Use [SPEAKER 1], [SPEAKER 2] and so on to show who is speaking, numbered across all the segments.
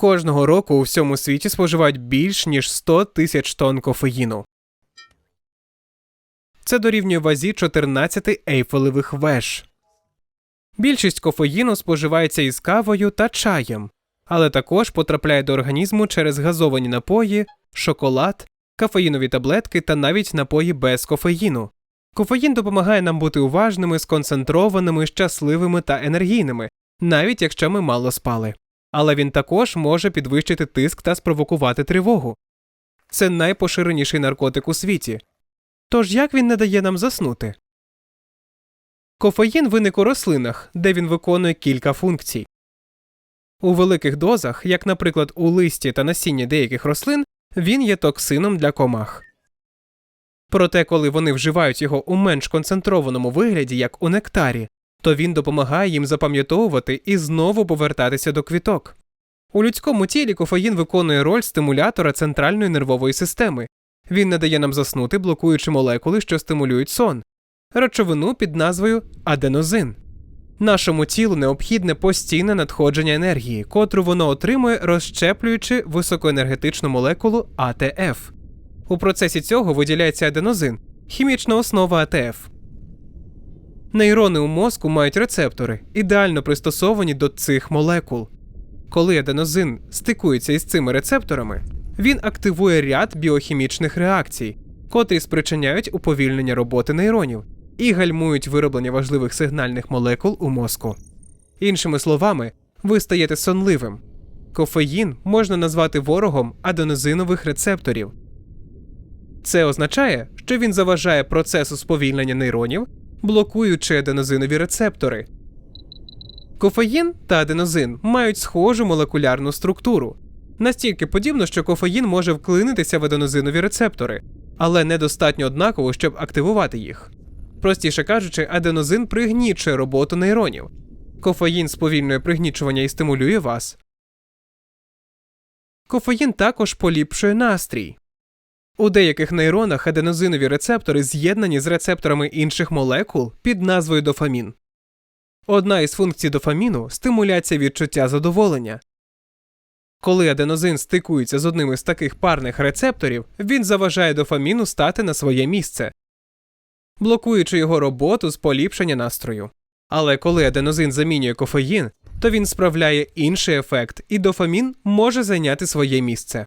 [SPEAKER 1] Кожного року у всьому світі споживають більш ніж 100 тисяч тонн кофеїну. Це дорівнює вазі 14 ейфелевих веж. Більшість кофеїну споживається із кавою та чаєм, але також потрапляє до організму через газовані напої, шоколад, кафеїнові таблетки та навіть напої без кофеїну. Кофеїн допомагає нам бути уважними, сконцентрованими, щасливими та енергійними, навіть якщо ми мало спали. Але він також може підвищити тиск та спровокувати тривогу. Це найпоширеніший наркотик у світі. Тож як він не дає нам заснути? Кофеїн виник у рослинах, де він виконує кілька функцій. У великих дозах, як, наприклад, у листі та насінні деяких рослин, він є токсином для комах. Проте, коли вони вживають його у менш концентрованому вигляді, як у нектарі, то він допомагає їм запам'ятовувати і знову повертатися до квіток. У людському тілі кофеїн виконує роль стимулятора центральної нервової системи. Він не дає нам заснути, блокуючи молекули, що стимулюють сон, речовину під назвою аденозин. Нашому тілу необхідне постійне надходження енергії, котру воно отримує, розщеплюючи високоенергетичну молекулу АТФ. У процесі цього виділяється аденозин, хімічна основа АТФ. Нейрони у мозку мають рецептори, ідеально пристосовані до цих молекул. Коли аденозин стикується із цими рецепторами, він активує ряд біохімічних реакцій, котрі спричиняють уповільнення роботи нейронів і гальмують вироблення важливих сигнальних молекул у мозку. Іншими словами, ви стаєте сонливим. Кофеїн можна назвати ворогом аденозинових рецепторів. Це означає, що він заважає процесу сповільнення нейронів, блокуючи аденозинові рецептори. Кофеїн та аденозин мають схожу молекулярну структуру, настільки подібно, що кофеїн може вклинитися в аденозинові рецептори, але недостатньо однаково, щоб активувати їх. Простіше кажучи, аденозин пригнічує роботу нейронів. Кофеїн сповільнює пригнічування і стимулює вас. Кофеїн також поліпшує настрій. У деяких нейронах аденозинові рецептори з'єднані з рецепторами інших молекул під назвою дофамін. Одна із функцій дофаміну стимуляція відчуття задоволення. Коли аденозин стикується з одним із таких парних рецепторів, він заважає дофаміну стати на своє місце, блокуючи його роботу з поліпшення настрою. Але коли аденозин замінює кофеїн, то він справляє інший ефект, і дофамін може зайняти своє місце.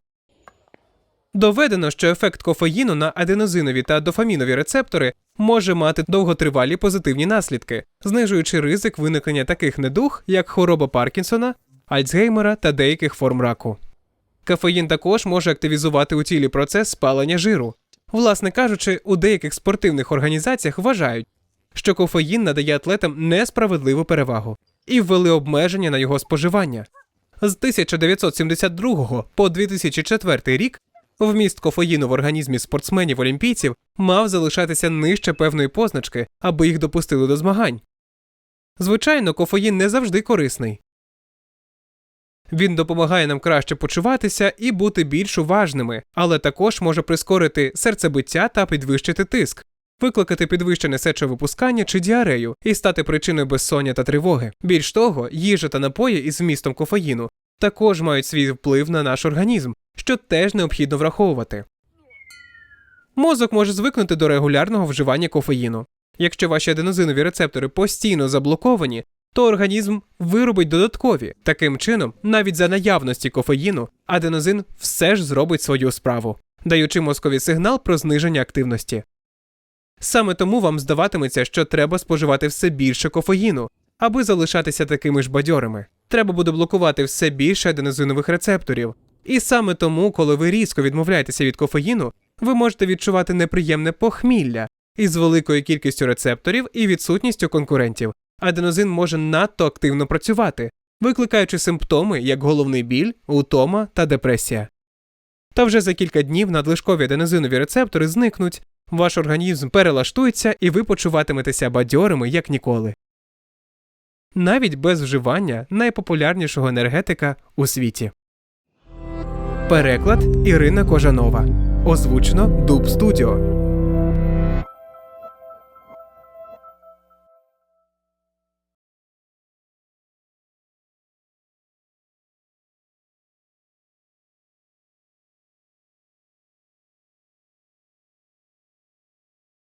[SPEAKER 1] Доведено, що ефект кофеїну на аденозинові та дофамінові рецептори може мати довготривалі позитивні наслідки, знижуючи ризик виникнення таких недуг, як хвороба Паркінсона, Альцгеймера та деяких форм раку. Кофеїн також може активізувати у тілі процес спалення жиру. Власне кажучи, у деяких спортивних організаціях вважають, що кофеїн надає атлетам несправедливу перевагу і ввели обмеження на його споживання. З 1972 по 2004 рік вміст кофеїну в організмі спортсменів олімпійців мав залишатися нижче певної позначки, аби їх допустили до змагань. Звичайно, кофеїн не завжди корисний. Він допомагає нам краще почуватися і бути більш уважними, але також може прискорити серцебиття та підвищити тиск, викликати підвищене сечовипускання чи діарею і стати причиною безсоння та тривоги. Більш того, їжа та напої із вмістом кофеїну також мають свій вплив на наш організм, що теж необхідно враховувати. Мозок може звикнути до регулярного вживання кофеїну. Якщо ваші аденозинові рецептори постійно заблоковані, то організм виробить додаткові. Таким чином, навіть за наявності кофеїну, аденозин все ж зробить свою справу, даючи мозкові сигнал про зниження активності. Саме тому вам здаватиметься, що треба споживати все більше кофеїну, аби залишатися такими ж бадьорими. Треба буде блокувати все більше аденозинових рецепторів. І саме тому, коли ви різко відмовляєтеся від кофеїну, ви можете відчувати неприємне похмілля із великою кількістю рецепторів і відсутністю конкурентів. Аденозин може надто активно працювати, викликаючи симптоми, як головний біль, утома та депресія. Та вже за кілька днів надлишкові аденозинові рецептори зникнуть, ваш організм перелаштується і ви почуватиметеся бадьорими як ніколи. Навіть без вживання найпопулярнішого енергетика у світі. Переклад Ірина Кожанова. Озвучено Дуб Студіо.